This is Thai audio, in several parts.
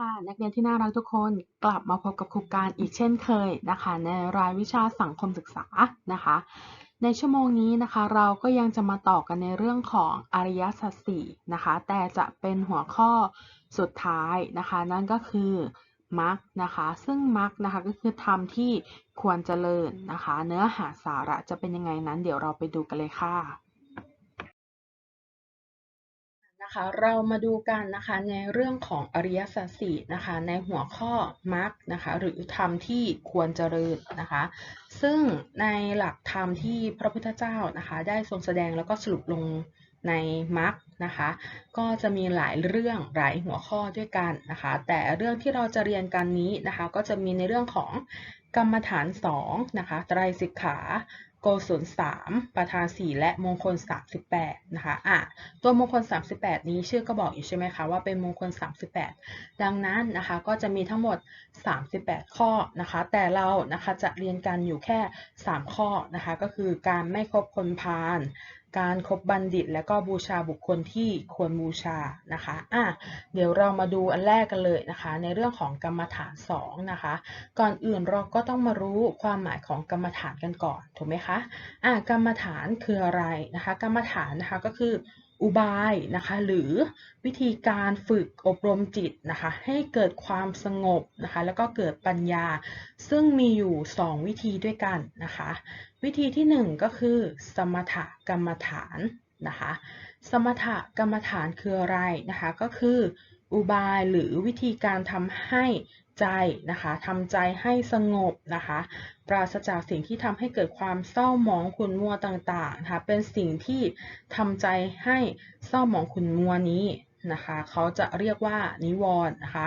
ค่ะนักเรียนที่น่ารักทุกคนกลับมาพบกับครูการอีกเช่นเคยนะคะ ในรายวิชาสังคมศึกษานะคะ ในชั่วโมงนี้นะคะ เราก็ยังจะมาต่อกันในเรื่องของอริยสัจสี่นะคะ แต่จะเป็นหัวข้อสุดท้ายนะคะ นั่นก็คือมรรคนะคะ ซึ่งมรรคนะคะก็คือธรรมที่ควรเจริญนะคะ เนื้อหาสาระจะเป็นยังไงนั้น เดี๋ยวเราไปดูกันเลยค่ะ นะคะเรามาดูกันนะคะในเรื่องของอริยสัจสี่นะคะในหัวข้อมรรคนะคะหรือธรรมที่ควรเจริญนะคะ ซึ่งในหลักธรรมที่พระพุทธเจ้านะคะได้ทรงแสดงแล้วก็สรุปลงในมรรคนะคะก็จะมีหลายเรื่องหลายหัวข้อด้วยกันนะคะแต่เรื่องที่เราจะเรียนกันนี้นะคะก็จะมีในเรื่องของกรรมฐาน2นะคะไตรสิกขา โกศล3ประธาน 4 และมงคล 38 นะคะ อะ ตัวมงคล 38 นี้ชื่อก็บอกอยู่ใช่ไหมคะว่าเป็นมงคล 38 ดังนั้นนะคะก็จะมีทั้งหมด 38 ข้อนะคะ แต่เรานะคะจะเรียนกันอยู่แค่ 3 ข้อนะคะ ก็คือการไม่คบคนพาล การครบบัณฑิต และก็บูชาบุคคลที่ควรบูชานะคะอะเดี๋ยวเรามาดูอันแรกกันเลยนะคะ ในเรื่องของกรรมฐาน2นะคะ ก่อนอื่นเราก็ต้องมารู้ความหมายของกรรมฐานกันก่อนถูกไหมคะอะกรรมฐานคืออะไรนะคะ กรรมฐานนะคะก็คืออุบายนะคะหรือวิธีการฝึกอบรมจิตนะคะให้เกิดความสงบนะคะแล้วก็เกิดปัญญา ซึ่งมีอยู่ 2 วิธีด้วยกันนะคะ วิธีที่ 1 ก็คือ สมถกรรมฐานนะคะ สมถกรรมฐานคืออะไรนะคะ ก็คืออุบายหรือวิธีการทำให้ใจนะคะทำใจให้สงบนะคะ ปราศจากสิ่งที่ทำให้เกิดความเศร้าหมองขุนมัวต่างๆนะคะเป็นสิ่งที่ทำใจให้เศร้าหมองขุนมัวนี้ นะคะเขาจะเรียกว่านิวรณ์นะคะ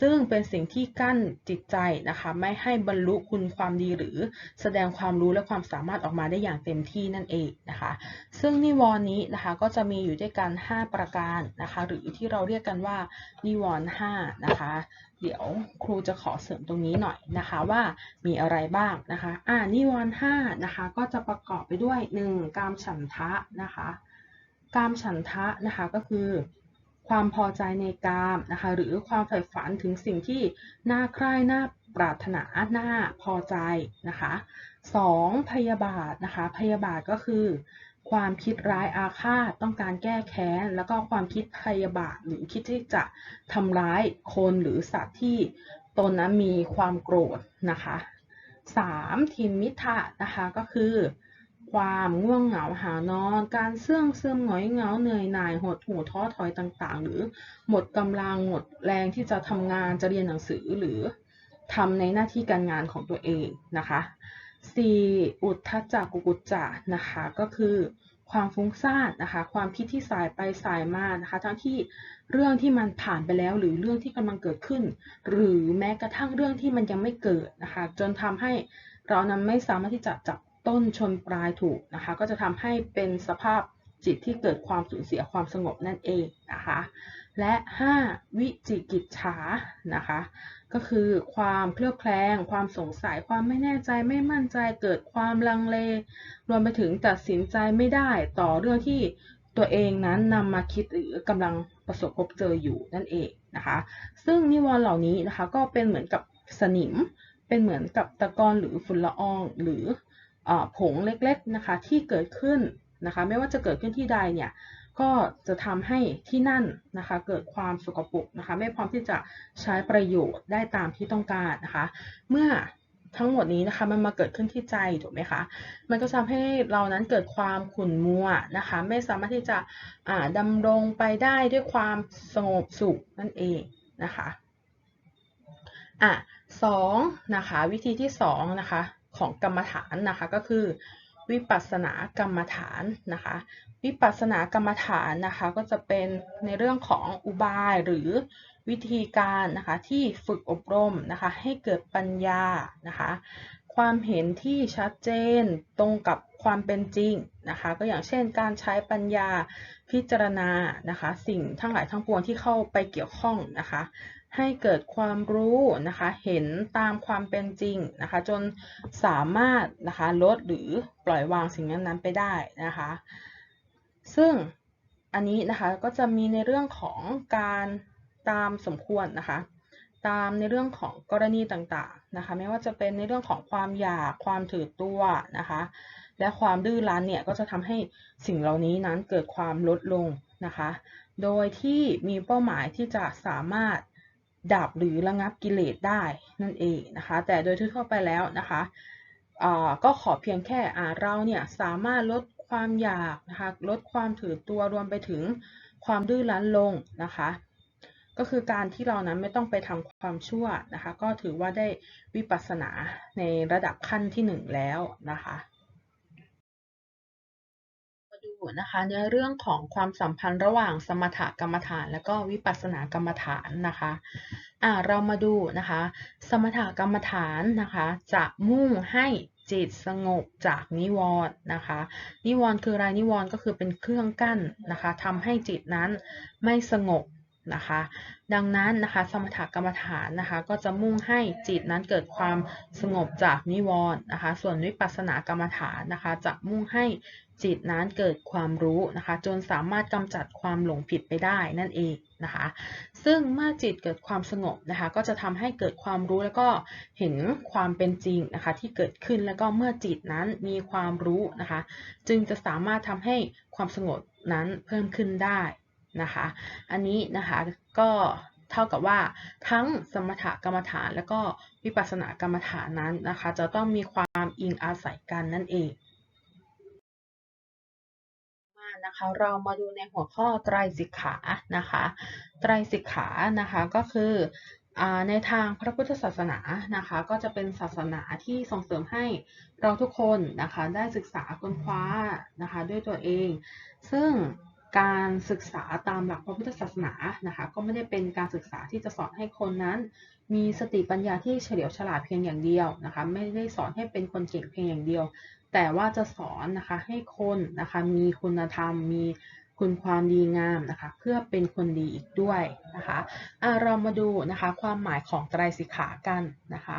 ซึ่งเป็นสิ่งที่กั้นจิตใจนะคะ ไม่ให้บรรลุคุณความดีหรือแสดงความรู้และความสามารถออกมาได้อย่างเต็มที่นั่นเองนะคะ ซึ่งนิวรณ์นี้นะคะก็จะมีอยู่ด้วยกัน 5 ประการนะคะ หรือที่เราเรียกกันว่านิวรณ์5นะคะ เดี๋ยวครูจะขอเสริมตรงนี้หน่อยนะคะว่ามีอะไรบ้างนะคะ อ่านิวรณ์5นะคะก็จะประกอบไปด้วย 1. กามฉันทะนะคะ กามฉันทะนะคะก็คือ ความพอใจในกามนะคะหรือความใฝ่ฝันถึงสิ่งที่น่าใคร่น่าปรารถนาน่าพอใจนะคะ 2. พยาบาทนะคะพยาบาทก็คือ ความคิดร้ายอาฆาตต้องการแก้แค้น แล้วก็ความคิดพยาบาทหรือคิดที่จะทำร้ายคนหรือสัตว์ที่ตนนั้นมีความโกรธนะคะ 3. ทิมมิทะนะคะก็คือ ความ ง่วงเหงาหานอน การเสื่องซึมหงอยเหงาเหนื่อยหน่ายหดหูท้อถอยต่างๆ หรือหมดกำลังหมดแรงที่จะทำงานจะเรียนหนังสือหรือทำในหน้าที่การงานของตัวเองนะคะ 4. อุทธจักกุกุจจะนะคะก็คือความฟุ้งซ่านนะคะ ความคิดที่สายไปสายมานะคะ ทั้งที่เรื่องที่มันผ่านไปแล้ว หรือเรื่องที่กำลังเกิดขึ้น หรือแม้กระทั่งเรื่องที่มันยังไม่เกิดนะคะ จนทำให้เรานั้นไม่สามารถที่จะจับ ต้นชนปลายถูกนะคะ ก็จะทำให้เป็นสภาพจิตที่เกิดความสูญเสียความสงบนั่นเองนะคะ และ 5. วิจิกิจฉานะคะ ก็คือความเคลือบแคลง ความสงสัย ความไม่แน่ใจ ไม่มั่นใจ เกิดความลังเล รวมไปถึงตัดสินใจไม่ได้ต่อเรื่องที่ตัวเองนั้นนำมาคิดหรือกำลังประสบพบเจออยู่นั่นเองนะคะ ซึ่งนิวรณ์เหล่านี้นะคะก็เป็นเหมือนกับสนิม เป็นเหมือนกับตะกอนหรือฝุ่นละออง หรือ ผงเล็กๆนะคะที่เกิดขึ้นนะคะไม่ว่าจะเกิดขึ้นที่ใดเนี่ยก็จะทำให้ที่นั่นนะคะเกิดความสกปรกนะคะไม่พร้อมที่จะใช้ประโยชน์ได้ตามที่ต้องการนะคะเมื่อทั้งหมดนี้นะคะมันมาเกิดขึ้นที่ใจถูกไหมคะมันก็ทำให้เรานั้นเกิดความขุ่นมัวนะคะไม่สามารถที่จะดำรงไปได้ด้วยความสงบสุขนั่นเองนะคะอะสองนะคะวิธีที่สองนะคะ ของกรรมฐานนะคะก็คือ วิปัสสนากรรมฐานนะคะ วิปัสสนากรรมฐานนะคะก็จะเป็นในเรื่องของอุบายหรือวิธีการนะคะที่ฝึกอบรมนะคะให้เกิดปัญญานะคะความเห็นที่ชัดเจนตรงกับความเป็นจริงนะคะก็อย่างเช่นการใช้ปัญญาพิจารณานะคะสิ่งทั้งหลายทั้งปวงที่เข้าไปเกี่ยวข้องนะคะ ให้เกิดความรู้นะคะ เห็นตามความเป็นจริงนะคะ จนสามารถนะคะลดหรือปล่อยวางสิ่งนั้นๆไปได้นะคะ ซึ่งอันนี้นะคะก็จะมีในเรื่องของการตามสมควรนะคะ ตามในเรื่องของกรณีต่างๆนะคะ ไม่ว่าจะเป็นในเรื่องของความอยากความถือตัวนะคะ และความดื้อรั้นเนี่ยก็จะทำให้สิ่งเหล่านี้นั้นเกิดความลดลงนะคะ โดยที่มีเป้าหมายที่จะสามารถ ดับหรือระงับกิเลสได้นั่นเองนะคะ แต่โดยทั่วไปแล้วนะคะก็ขอเพียงแค่เราเนี่ยสามารถลดความอยากนะคะลดความถือตัวรวมไปถึงความดื้อรั้นลงนะคะ ก็คือการที่เรานั้นไม่ต้องไปทำความชั่วนะคะ ก็ถือว่าได้วิปัสสนาในระดับขั้นที่หนึ่งแล้วนะคะ ดูนะคะในเรื่องของความสัมพันธ์ระหว่างสมถกรรมฐาน และก็วิปัสสนากรรมฐานนะคะอ่าเรามาดูนะคะ สมถกรรมฐานนะคะจะมุ่งให้จิตสงบจากนิวรณ์นะคะ นิวรณ์คืออะไรนิวรณ์ก็คือเป็นเครื่องกั้นนะคะทำให้จิตนั้นไม่สงบ นะคะ ดังนั้นนะคะสมถกรรมฐานนะคะ ก็จะมุ่งให้จิตนั้นเกิดความสงบจากนิวรณ์นะคะ ส่วนวิปัสสนากรรมฐานนะคะ จะมุ่งให้จิตนั้นเกิดความรู้นะคะ จนสามารถกำจัดความหลงผิดไปได้นั่นเองนะคะ ซึ่งเมื่อจิตเกิดความสงบนะคะ ก็จะทำให้เกิดความรู้แล้วก็เห็นความเป็นจริงนะคะ ที่เกิดขึ้นแล้วก็เมื่อจิตนั้นมีความรู้นะคะ จึงจะสามารถทำให้ความสงบนั้นเพิ่มขึ้นได้ นะคะ อันนี้นะคะก็เท่ากับว่าทั้งสมถกรรมฐานแล้วก็วิปัสสนากรรมฐานนั้นนะคะ จะต้องมีความอิงอาศัยกันนั่นเองมานะคะเรามาดูในหัวข้อไตรสิกขานะคะไตรสิกขานะคะก็คือในทางพระพุทธศาสนานะคะก็จะเป็นศาสนาที่ส่งเสริมให้เราทุกคนนะคะได้ศึกษาค้นคว้านะคะด้วยตัวเอง ซึ่ง การศึกษาตามหลักพระพุทธศาสนานะคะก็ไม่ได้เป็นการศึกษาที่จะสอนให้คนนั้น มีสติปัญญาที่เฉลียวฉลาดเพียงอย่างเดียวนะคะไม่ได้สอนให้เป็นคนเก่งเพียงอย่างเดียว แต่ว่าจะสอนนะคะให้คนนะคะมีคุณธรรมมี คุณความดีงามนะคะเพื่อเป็นคนดีอีกด้วยนะคะอะเรามาดูนะคะความหมายของไตรสิกขากันนะคะ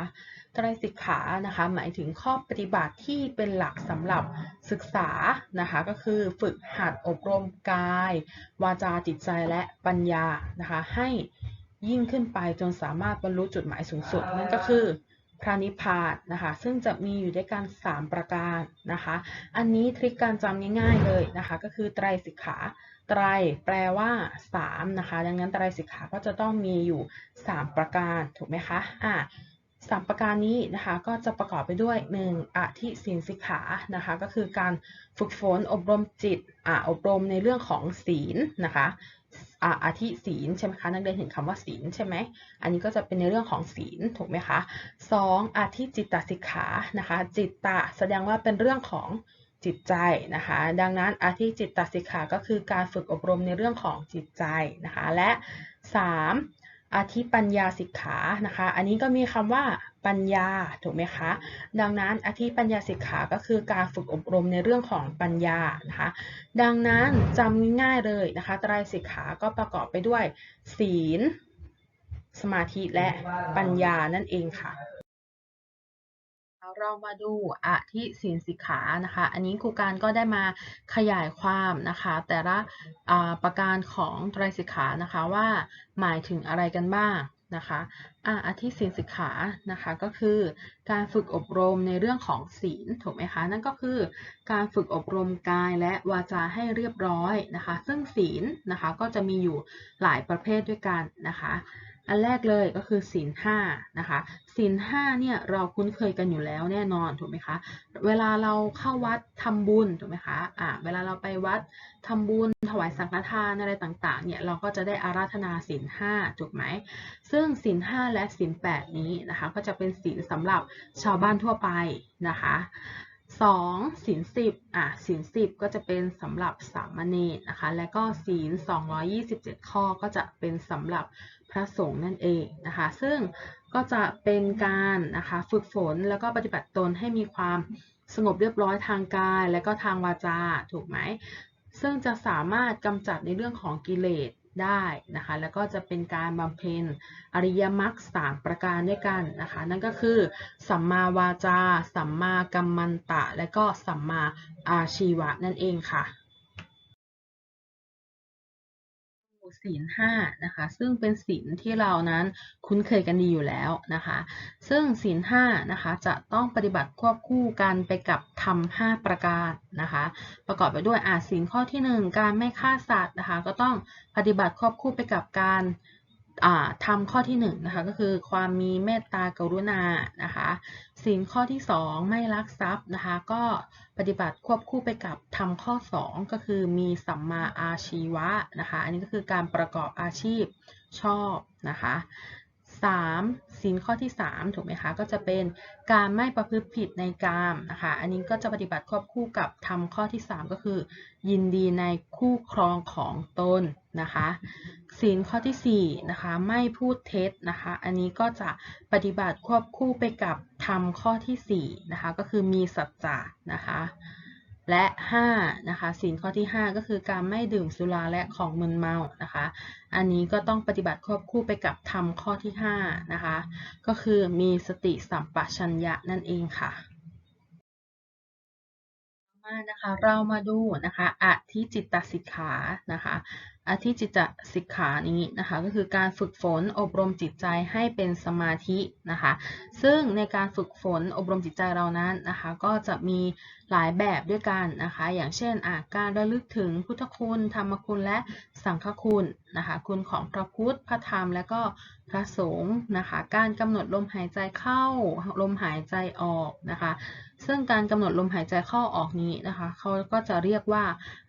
ไตรสิกขานะคะหมายถึงข้อปฏิบัติที่เป็นหลักสำหรับศึกษานะคะก็คือฝึกหัดอบรมกาย วาจาจิตใจและปัญญานะคะให้ยิ่งขึ้นไปจนสามารถบรรลุจุดหมายสูงสุดนั่นก็คือ พระนิพพานนะคะ ซึ่งจะมีอยู่ด้วยกัน 3 ประการนะคะ อันนี้ทริคการจำง่ายๆเลยนะคะ ก็คือไตรสิกขาไตรแปลว่า3นะคะ ดังนั้นไตรสิกขาก็จะต้องมีอยู่ 3 ประการถูกไหมคะอ่าสามประการนี้นะคะก็จะประกอบไปด้วย 1. อธิศีลสิกขานะคะ ก็คือการฝึกฝนอบรมจิตออบรมในเรื่องของศีลนะคะ อ่าอธิศีลใช่ไหมคะนักเรียนเห็นคำว่าศีลใช่ไหมอันนี้ก็จะเป็นในเรื่องของศีลถูกไหมคะ 2. อธิจิตตสิกขานะคะ จิตตะแสดงว่าเป็นเรื่องของจิตใจนะคะ ดังนั้นอธิจิตตสิกขาก็คือการฝึกอบรมในเรื่องของจิตใจนะคะ และ 3. อธิปัญญาสิกขานะคะ อันนี้ก็มีคำว่า ปัญญาถูกไหมคะ ดังนั้นอธิปัญญาสิกขาก็คือการฝึกอบรมในเรื่องของปัญญานะคะดังนั้นจำง่ายๆเลยนะคะไตรสิกขาก็ประกอบไปด้วย ศีล สมาธิและปัญญานั่นเองค่ะเรามาดูอธิศีลสิกขานะคะ อันนี้ครูการก็ได้มาขยายความนะคะ แต่ละประการของไตรสิกขานะคะว่าหมายถึงอะไรกันบ้าง นะคะอ่าอธิศีลสิกขานะคะก็คือการฝึกอบรมในเรื่องของศีลถูกไหมคะนั่นก็คือการฝึกอบรมกายและวาจาให้เรียบร้อยนะคะ ซึ่งศีลนะคะก็จะมีอยู่หลายประเภทด้วยกันนะคะ อันแรกเลยก็คือศีลห้านะคะศีลห้าเนี่ยเราคุ้นเคยกันอยู่แล้วแน่นอนถูกไหมคะเวลาเราเข้าวัดทำบุญถูกไหมคะอ่าเวลาเราไปวัดทำบุญถวายสังฆทานอะไรต่างๆเนี่ยเราก็จะได้อาราธนาศีลห้าถูกไหมซึ่งศีลห้าและศีลแปดนี้นะคะก็จะเป็นศีลสำหรับชาวบ้านทั่วไปนะคะ สองศีลสิบอะศีลสิบก็จะเป็นสำหรับสามเณรนะคะ และก็ศีล 227 ข้อก็จะเป็นสำหรับพระสงฆ์นั่นเองนะคะ ซึ่งก็จะเป็นการนะคะฝึกฝนแล้วก็ปฏิบัติตนให้มีความสงบเรียบร้อยทางกาย และก็ทางวาจาถูกไหมซึ่งจะสามารถกำจัดในเรื่องของกิเลส ได้นะคะ แล้วก็จะเป็นการบำเพ็ญอริยมรรคสามประการด้วยกันนะคะ นั่นก็คือสัมมาวาจา สัมมากัมมันตะ และก็สัมมาอาชีวะนั่นเองค่ะ ศีลห้านะคะ ซึ่งเป็นศีลที่เรานั้นคุ้นเคยกันดีอยู่แล้วนะคะ ซึ่งศีลห้านะคะจะต้องปฏิบัติควบคู่กันไปกับธรรมห้าประการนะคะ ประกอบไปด้วยอาศีลข้อที่หนึ่งการไม่ฆ่าสัตว์นะคะ ก็ต้องปฏิบัติควบคู่ไปกับการ ทำข้อที่หนึ่งนะคะก็คือความมีเมตตากรุณานะคะศีลข้อที่สองไม่ลักทรัพย์นะคะก็ปฏิบัติควบคู่ไปกับทำข้อ 2 ก็คือมีสัมมาอาชีวะนะคะอันนี้ก็คือการประกอบอาชีพชอบนะคะ 3. ศีลข้อที่ 3 ถูกไหมคะ ก็จะเป็นการไม่ประพฤติผิดในกามนะคะ อันนี้ก็จะปฏิบัติควบคู่กับทำข้อที่ 3 ก็คือ ยินดีในคู่ครองของตนนะคะศีลข้อที่4นะคะไม่พูดเท็จนะคะ อันนี้ก็จะปฏิบัติควบคู่ไปกับทำข้อที่4นะคะก็คือมีสัจจะนะคะ และ5นะคะศีลข้อที่ 5 ก็คือการไม่ดื่มสุราและของมึนเมานะคะ อันนี้ก็ต้องปฏิบัติควบคู่ไปกับทำข้อที่5นะคะก็คือมีสติสัมปชัญญะนั่นเองค่ะมานะคะเรามาดูนะคะอธิจิตตสิกขานะคะ อธิจิตตสิกขานี้นะคะก็คือการฝึกฝนอบรมจิตใจให้เป็นสมาธินะคะซึ่งในการฝึกฝนอบรมจิตใจเรานั้นนะคะก็จะมีหลายแบบด้วยกันนะคะอย่างเช่นอาการระลึกถึงพุทธคุณธรรมคุณและสังฆคุณนะคะคุณของพระพุทธพระธรรมและก็พระสงฆ์นะคะการกำหนดลมหายใจเข้าลมหายใจออกนะคะซึ่งการกำหนดลมหายใจเข้าออกนี้นะคะเขาก็จะเรียกว่า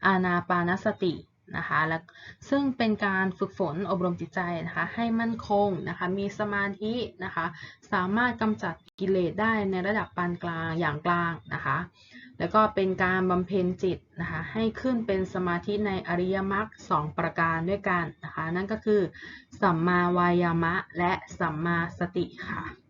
อานาปานสติ นะคะและซึ่งเป็นการฝึกฝนอบรมจิตใจนะคะให้มั่นคงนะคะมีสมาธินะคะสามารถกำจัดกิเลสได้ในระดับปานกลางอย่างกลางนะคะแล้วก็เป็นการบำเพ็ญจิตนะคะให้ขึ้นเป็นสมาธิในอริยมรรคสองประการด้วยกันนะคะนั่นก็คือสัมมาวายามะและสัมมาสติค่ะ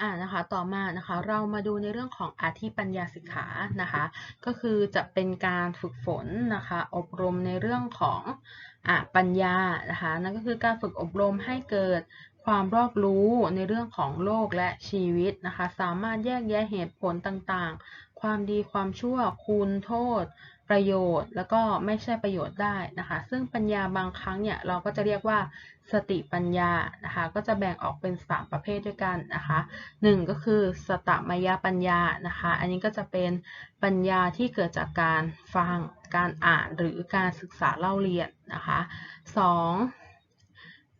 อ่านะคะต่อมานะคะเรามาดูในเรื่องของอธิปัญญาสิกขานะคะก็คือจะเป็นการฝึกฝนนะคะอบรมในเรื่องของอ่าปัญญานะคะนั่นก็คือการฝึกอบรมให้เกิดความรอบรู้ในเรื่องของโลกและชีวิตนะคะสามารถแยกแยะเหตุผลต่างๆ ความดีความชั่วคุณโทษ ประโยชน์ แล้วก็ไม่ใช่ประโยชน์ได้นะคะ ซึ่งปัญญาบางครั้งเนี่ยเราก็จะเรียกว่าสติปัญญานะคะ ก็จะแบ่งออกเป็น 3 ประเภทด้วยกันนะคะ1ก็คือสตมยปัญญานะคะ อันนี้ก็จะเป็นปัญญาที่เกิดจากการฟัง การอ่านหรือการศึกษาเล่าเรียนนะคะ 2.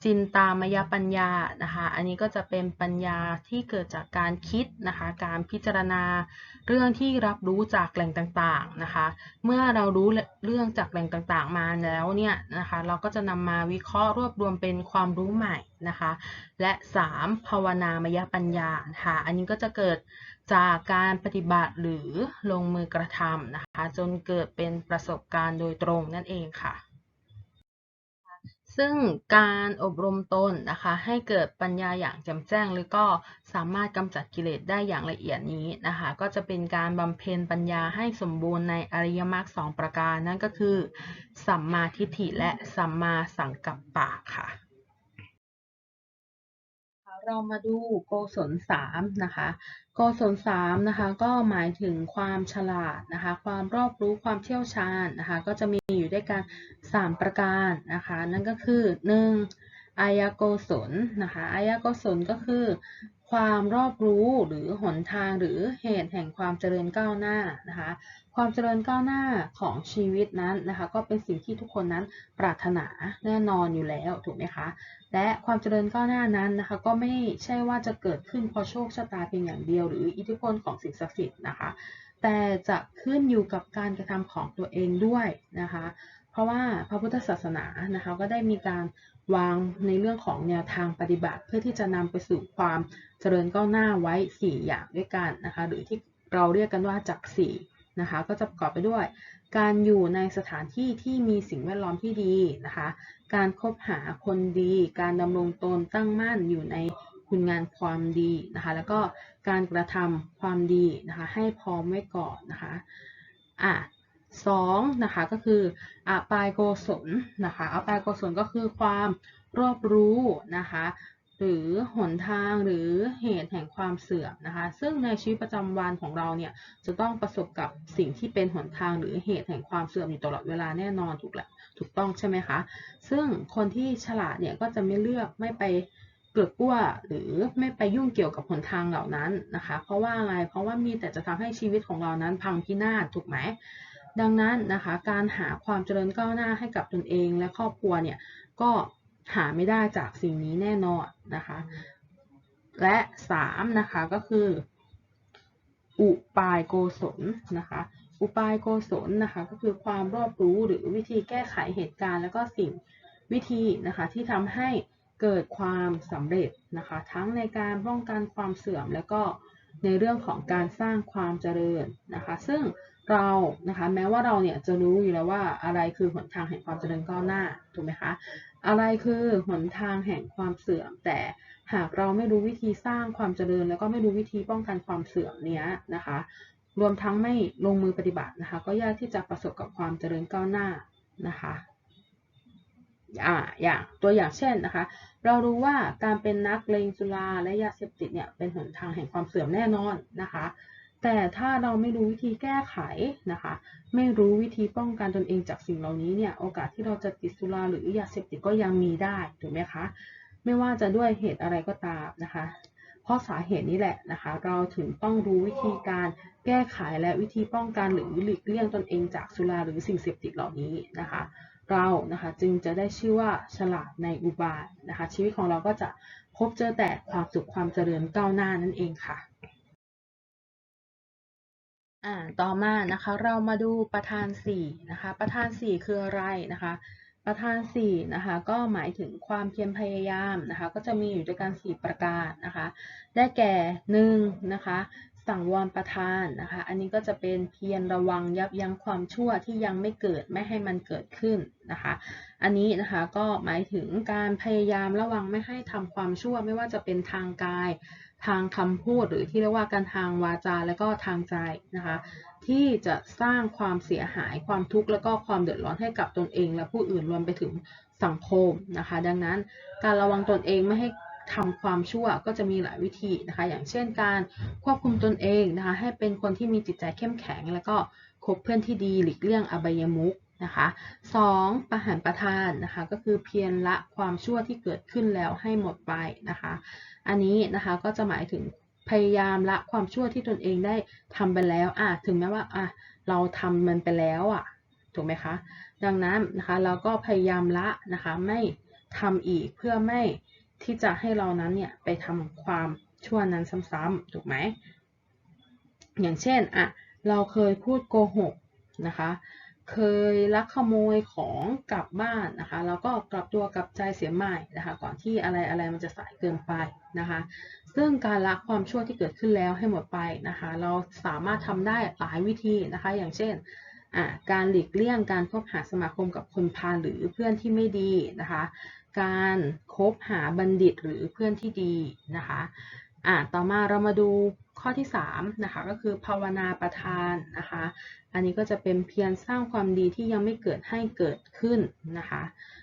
จินตามยปัญญานะคะ อันนี้ก็จะเป็นปัญญาที่เกิดจากการคิดนะคะ การพิจารณาเรื่องที่รับรู้จากแหล่งต่างๆนะคะ เมื่อเรารู้เรื่องจากแหล่งต่างๆ มาแล้วเนี่ยนะคะ เราก็จะนำมาวิเคราะห์รวบรวมเป็นความรู้ใหม่นะคะ และ 3. ภาวนามยปัญญาค่ะ อันนี้ก็จะเกิดจากการปฏิบัติหรือลงมือกระทำนะคะ จนเกิดเป็นประสบการณ์โดยตรงนั่นเองค่ะ ซึ่งการอบรมตนนะคะให้เกิดปัญญาอย่างแจ่มแจ้ง หรือก็สามารถกำจัดกิเลสได้อย่างละเอียดนี้นะคะก็จะเป็นการบำเพ็ญปัญญาให้สมบูรณ์ในอริยมรรคสองประการนั่นก็คือสัมมาทิฏฐิและสัมมาสังกัปปะค่ะ เรามาดูโกศลสามนะคะ โกศลสามนะคะก็หมายถึงความฉลาดนะคะ ความรอบรู้ความเชี่ยวชาญนะคะ ก็จะมีอยู่ด้วยกัน 3 ประการนะคะ นั่นก็คือ 1. อายโกศลนะคะอายโกศลก็คือ ความรอบรู้หรือหนทางหรือเหตุแห่งความเจริญก้าวหน้านะคะความเจริญก้าวหน้าของชีวิตนั้นนะคะก็เป็นสิ่งที่ทุกคนนั้นปรารถนาแน่นอนอยู่แล้วถูกไหมคะและความเจริญก้าวหน้านั้นนะคะก็ไม่ใช่ว่าจะเกิดขึ้นเพราะโชคชะตาเพียงอย่างเดียว หรืออิทธิพลของสิ่งศักดิ์สิทธิ์นะคะแต่จะขึ้นอยู่กับการกระทำของตัวเองด้วยนะคะเพราะว่าพระพุทธศาสนานะคะก็ได้มีการ วางในเรื่องของแนวทางปฏิบัติ เพื่อที่จะนำไปสู่ความเจริญก้าวหน้าไว้ 4 อย่างด้วยกันนะคะ หรือที่เราเรียกกันว่าจักสี่นะคะ ก็จะประกอบไปด้วย การอยู่ในสถานที่ที่มีสิ่งแวดล้อมที่ดีนะคะ การคบหาคนดี การดำรงตนตั้งมั่นอยู่ในคุณงานความดีนะคะ แล้วก็การกระทำความดีนะคะ ให้พร้อมไว้ก่อนนะคะ อะ สองนะคะก็คืออปายโกศลนะคะอปายโกศลก็คือความรอบรู้นะคะหรือหนทางหรือเหตุแห่งความเสื่อมนะคะ ซึ่งในชีวิตประจำวันของเราเนี่ยจะต้องประสบกับสิ่งที่เป็นหนทางหรือเหตุแห่งความเสื่อมอยู่ตลอดเวลาแน่นอนถูกแหละถูกต้องใช่ไหมคะ ซึ่งคนที่ฉลาดเนี่ยก็จะไม่เลือกไม่ไปเกลือกกลัวหรือไม่ไปยุ่งเกี่ยวกับหนทางเหล่านั้นนะคะ เพราะว่าอะไรเพราะว่ามีแต่จะทำให้ชีวิตของเรานั้นพังพินาศถูกไหม ดังนั้นนะคะการหาความเจริญก้าวหน้าให้กับตนเองและครอบครัวเนี่ยก็หาไม่ได้จากสิ่งนี้แน่นอนนะคะ และ3นะคะก็คือ อุปายโกศลนะคะอุปายโกศลนะคะก็คือความรอบรู้หรือวิธีแก้ไขเหตุการณ์ แล้วก็สิ่งวิธีนะคะที่ทำให้เกิดความสำเร็จนะคะทั้งในการป้องกันความเสื่อม แล้วก็ในเรื่องของการสร้างความเจริญนะคะ ซึ่ง เรานะคะแม้ว่าเราเนี่ยจะรู้อยู่แล้วว่าอะไรคือหนทางแห่งความเจริญก้าวหน้าถูกไหมคะอะไรคือหนทางแห่งความเสื่อม แต่หากเราไม่รู้วิธีสร้างความเจริญ แล้วก็ไม่รู้วิธีป้องกันความเสื่อมเนี้ยนะคะรวมทั้งไม่ลงมือปฏิบัตินะคะ ก็ยากที่จะประสบกับความเจริญก้าวหน้านะคะอ่าอย่างตัวอย่างเช่นนะคะ เรารู้ว่าการเป็นนักเลงสุราและยาเสพติดเนี่ยเป็นหนทางแห่งความเสื่อมแน่นอนนะคะ แต่ถ้าเราไม่รู้วิธีแก้ไขนะคะ ไม่รู้วิธีป้องกันตนเองจากสิ่งเหล่านี้เนี่ย โอกาสที่เราจะติดสุราหรือยาเสพติดก็ยังมีได้ ถูกไหมคะ ไม่ว่าจะด้วยเหตุอะไรก็ตามนะคะ เพราะสาเหตุนี้แหละนะคะ เราถึงต้องรู้วิธีการแก้ไขและวิธีป้องกันหรือหลีกเลี่ยงตนเองจากสุราหรือสิ่งเสพติดเหล่านี้นะคะ เรานะคะจึงจะได้ชื่อว่าฉลาดในอุบายนะคะ ชีวิตของเราก็จะพบเจอแต่ความสุขความเจริญก้าวหน้านั่นเองค่ะ อ่าต่อมานะคะเรามาดูประธาน4นะคะประธาน 4 คืออะไรนะคะประธาน4นะคะก็หมายถึงความเพียรพยายามนะคะก็จะมีอยู่ด้วยกัน 4 ประการนะคะได้แก่1นะคะสังวรประทานนะคะอันนี้ก็จะเป็นเพียรระวังยับยั้งความชั่วที่ยังไม่เกิดไม่ให้มันเกิดขึ้นนะคะ อันนี้นะคะก็หมายถึงการพยายามระวังไม่ให้ทำความชั่วไม่ว่าจะเป็นทางกาย ทางคำพูดหรือที่เรียกว่าการทางวาจาและก็ทางใจนะคะที่จะสร้างความเสียหายความทุกข์แล้วก็ความเดือดร้อนให้กับตนเอง และผู้อื่นรวมไปถึงสังคมนะคะ ดังนั้นการระวังตนเองไม่ให้ทำความชั่วก็จะมีหลายวิธีนะคะ อย่างเช่นการควบคุมตนเองนะคะ ให้เป็นคนที่มีจิตใจเข้มแข็ง แล้วก็คบเพื่อนที่ดีหลีกเลี่ยงอบายมุข นะคะ 2. ประหารประทานนะคะก็คือเพียรละความชั่วที่เกิดขึ้นแล้วให้หมดไปนะคะอันนี้นะคะก็จะหมายถึงพยายามละความชั่วที่ตนเองได้ทำไปแล้วอะถึงแม้ว่าอะเราทำมันไปแล้วอะถูกไหมคะดังนั้นนะคะเราก็พยายามละนะคะไม่ทำอีกเพื่อไม่ที่จะให้เรานั้นเนี่ยไปทำความชั่วนั้นซ้ำๆถูกไหมอย่างเช่นอะเราเคยพูดโกหกนะคะ เคยลักขโมยของกลับบ้านนะคะแล้วก็กลับตัวกลับใจเสียใหม่นะคะ ก่อนที่อะไรอะไรมันจะสายเกินไปนะคะ ซึ่งการละความชั่วที่เกิดขึ้นแล้วให้หมดไปนะคะ เราสามารถทำได้หลายวิธีนะคะ อย่างเช่นการหลีกเลี่ยงการคบหาสมาคมกับคนพาลหรือเพื่อนที่ไม่ดีนะคะ การคบหาบัณฑิตหรือเพื่อนที่ดีนะคะอ่าต่อมาเรามาดู ข้อที่3นะคะก็คือภาวนาประทานนะคะอันนี้ก็จะเป็นเพียรสร้างความดีที่ยังไม่เกิดให้เกิดขึ้นนะคะ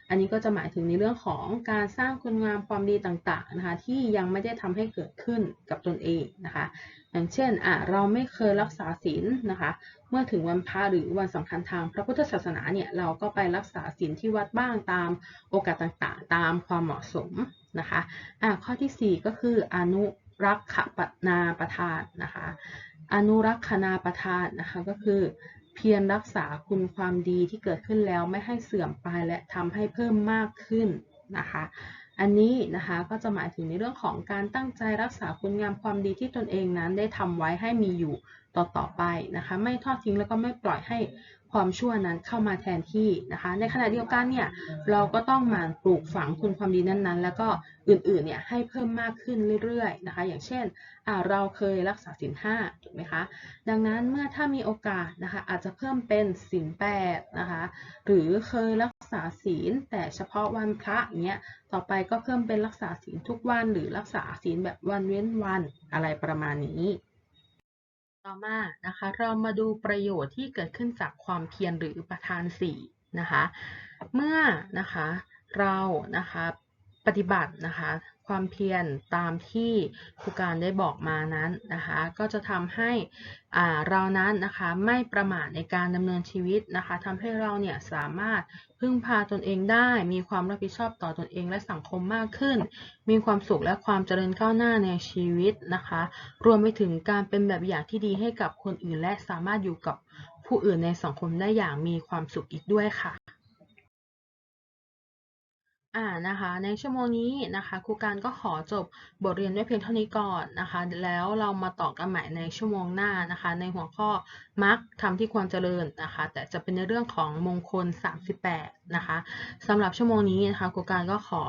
อันนี้ก็จะหมายถึงในเรื่องของการสร้างคุณงามความดีต่างๆนะคะที่ยังไม่ได้ทำให้เกิดขึ้นกับตนเองนะคะอย่างเช่นอะเราไม่เคยรักษาศีลนะคะเมื่อถึงวันพระหรือวันสำคัญทางพระพุทธศาสนาเนี่ยเราก็ไปรักษาศีลที่วัดบ้างตามโอกาสต่างๆ ตามความเหมาะสมนะคะอะข้อที่ 4 ก็คืออนุ รักขปนาประทานนะคะ อนุรักษนาประทานนะคะก็คือเพียรรักษาคุณความดีที่เกิดขึ้นแล้วไม่ให้เสื่อมไปและทำให้เพิ่มมากขึ้นนะคะ อันนี้นะคะก็จะหมายถึงในเรื่องของการตั้งใจรักษาคุณงามความดีที่ตนเองนั้นได้ทำไว้ให้มีอยู่ต่อๆไปนะคะ ไม่ทอดทิ้งแล้วก็ไม่ปล่อยให้ ความชั่วนั้นเข้ามาแทนที่นะคะ ในขณะเดียวกันเนี่ยเราก็ต้องหมั่นปลูกฝังคุณความดีนั้นๆ แล้วก็อื่นๆเนี่ยให้เพิ่มมากขึ้นเรื่อยๆนะคะ อย่างเช่นเราเคยรักษาศีลห้าถูกไหมคะ ดังนั้นเมื่อถ้ามีโอกาสนะคะอาจจะเพิ่มเป็นศีลแปดนะคะหรือเคยรักษาศีล แต่เฉพาะวันพระเนี้ยต่อไปก็เพิ่มเป็นรักษาศีลทุกวันหรือรักษาศีลแบบวันเว้นวันอะไรประมาณนี้ ต่อมานะคะเรามาดูประโยชน์ที่เกิดขึ้นจากความเพียรหรือประธาน4นะคะเมื่อนะคะเรานะคะ ปฏิบัตินะคะ ความเพียรตามที่ครูการได้บอกมานั้นนะคะ ก็จะทำให้เรานั้นนะคะไม่ประมาทในการดำเนินชีวิตนะคะทำให้เราเนี่ยสามารถพึ่งพาตนเองได้ มีความรับผิดชอบต่อตนเองและสังคมมากขึ้น มีความสุขและความเจริญก้าวหน้าในชีวิตนะคะ รวมไปถึงการเป็นแบบอย่างที่ดีให้กับคนอื่น และสามารถอยู่กับผู้อื่นในสังคมได้อย่างมีความสุขอีกด้วยค่ะ อ่านะคะในชั่วโมงนี้นะคะครูการก็ขอจบบทเรียนด้วยเพียงเท่านี้ก่อนนะคะ แล้วเรามาต่อกันใหม่ในชั่วโมงหน้านะคะ ในหัวข้อมักทำที่ควรเจริญนะคะ แต่จะเป็นในเรื่องของมงคล 38 นะคะสำหรับชั่วโมงนี้นะคะครูการก็ขอ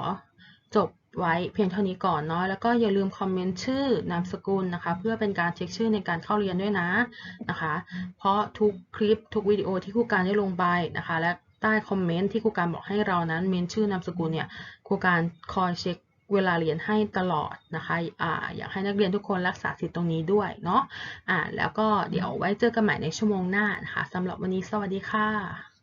จบไว้เพียงเท่านี้ก่อนเนาะแล้วก็อย่าลืมคอมเมนต์ชื่อนามสกุลนะคะ เพื่อเป็นการเช็คชื่อในการเข้าเรียนด้วยนะนะคะ เพราะทุกคลิปทุกวิดีโอที่ครูการได้ลงไปนะคะ และ ใต้คอมเมนต์ที่ครูการบอกให้เรานั้นเมนชื่อนามสกุลเนี่ยครูการคอยเช็คเวลาเรียนให้ตลอดนะคะอ่าอยากให้นักเรียนทุกคนรักษาสิทธิ์ตรงนี้ด้วยเนาะอ่าแล้วก็เดี๋ยวไว้เจอกันใหม่ในชั่วโมงหน้านะคะสำหรับวันนี้สวัสดีค่ะ